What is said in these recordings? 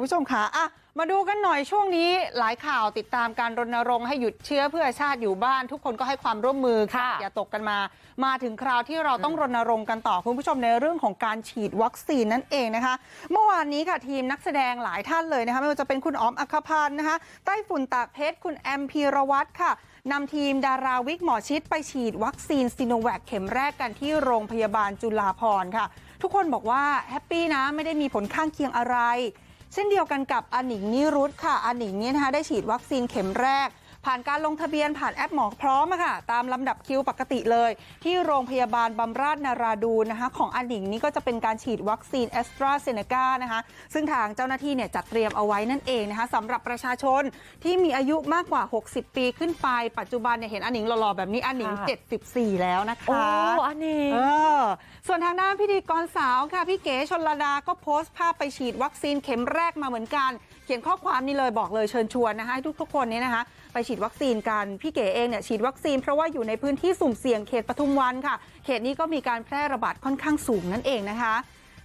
คุณผู้ชมค่ะอะมาดูกันหน่อยช่วงนี้หลายข่าวติดตามการรณรงค์ให้หยุดเชื้อเพื่อชาติอยู่บ้าน ทุกคนก็ให้ความร่วมมือค่ะค่ะอย่าตกกันมา มาถึงคราวที่เราต้องรณรงค์กันต่อคุณผู้ชมในเรื่องของการฉีดวัคซีนนั่นเองนะคะ เมื่อวานนี้ค่ะทีมนักแสดงหลายท่านเลยนะคะไม่ว่าจะเป็นคุณอ๋อมอัคคพันธ์นะคะไต้ฝุ่นตากเพชรคุณแอมพีรวัตรค่ะนำทีมดาราวิกหมอชิดไปฉีดวัคซีนซีโนแวคเข็มแรกกันที่โรงพยาบาลจุฬาภรณ์ค่ะ ทุกคนบอกว่าแฮปปี้นะไม่ได้มีผลข้างเคียงอะไร เช่นเดียวกันกับอาหนิงนิรุธค่ะอาหนิงเนี่ยนะคะได้ฉีดวัคซีนเข็มแรก ผ่านการลงทะเบียนผ่านแอปหมอพร้อมอะค่ะตามลำดับคิวปกติเลยที่โรงพยาบาลบำราศนาราดูนนะคะของอาหนิงนี่ก็จะเป็นการฉีดวัคซีนแอสตราเซเนกานะคะซึ่งทางเจ้าหน้าที่เนี่ยจัดเตรียมเอาไว้นั่นเองนะคะสำหรับประชาชนที่มีอายุมากกว่า 60 ปีขึ้นไป ปัจจุบันเนี่ยเห็นอาหนิงหล่อๆ แบบนี้อาหนิงค่ะ74 แล้วนะคะ โอ้อันนี้เออส่วนทางด้านพิธีกรสาวค่ะ พี่เก๋ชนระดาก็โพสต์ภาพไปฉีดวัคซีนเข็มแรกมาเหมือนกันเขียนข้อความนี้เลยบอกเลยเชิญชวนนะคะให้ทุกๆคนนี้นะคะไปฉีดวัคซีนกันพี่เก๋เองเนี่ยฉีดวัคซีนเพราะว่าอยู่ในพื้นที่สุ่มเสี่ยงเขตปทุมวันค่ะ เขตนี้ก็มีการแพร่ระบาดค่อนข้างสูงนั่นเองนะคะ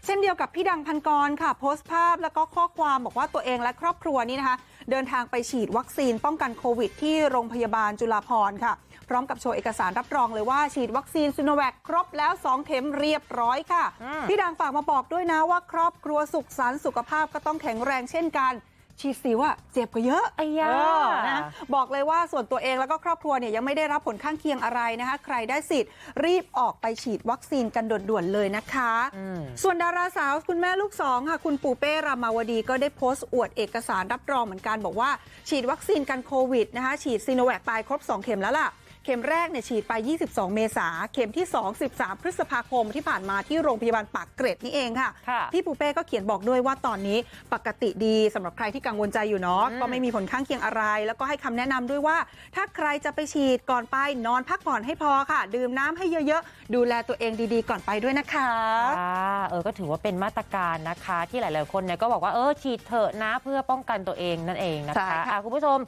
เช่นเดียวกับพี่ดังพันกรค่ะ โพสต์ภาพแล้วก็ข้อความบอกว่าตัวเองและครอบครัวนี้นะคะ เดินทางไปฉีดวัคซีนป้องกันโควิด ที่โรงพยาบาลจุฬาภรณ์ค่ะ พร้อมกับโชว์เอกสารรับรองเลยว่าฉีดวัคซีนซิโนแวคครบแล้ว 2 เข็มเรียบร้อยค่ะอืมพี่ดังฝากมาบอกด้วยนะว่าครอบครัวสุขสันต์สุขภาพก็ต้องแข็งแรงเช่นกัน ฉีดสิวอะเจ็บกว่าเยอะไอ้ยาเออนะบอกเลยว่าส่วนตัวเองแล้วก็ครอบครัวเนี่ยยังไม่ได้รับผลข้างเคียงอะไรนะคะใครได้สิทธิ์รีบออกไปฉีดวัคซีนกันด่วนๆเลยนะคะอืมส่วนดาราสาวคุณแม่ลูกสองค่ะคุณปูเป้รามาวดีก็ได้โพสต์อวดเอกสารรับรองเหมือนกันบอกว่า ฉีดวัคซีนกันโควิดนะคะฉีดซีโนแวคไปครบ 2 เข็มแล้วล่ะเข็ม แรกเนี่ยฉีดไป 22 เมษาเข็มที่ 2 13 พฤษภาคมที่ผ่านมาที่โรงพยาบาลปากเกร็ดนี่เองค่ะค่ะพี่ปูเป้ก็เขียนบอกด้วยว่าตอนนี้ปกติดีสำหรับใครที่กังวลใจอยู่เนาะอืมก็ไม่มีผลข้างเคียงอะไร แล้วก็ให้คำแนะนำด้วยว่า ถ้าใครจะไปฉีดก่อนไปนอนพักผ่อนให้พอค่ะ ดื่มน้ำให้เยอะๆ ดูแลตัวเองดีๆ ก่อนไปด้วยนะคะค่ะเออก็ถือว่าเป็นมาตรการนะคะที่หลายๆคนเนี่ยก็บอกว่าเออฉีดเถอะนะเพื่อป้องกันตัวเองนั่นเองนะใช่คะค่ะอะคุณผู้ชม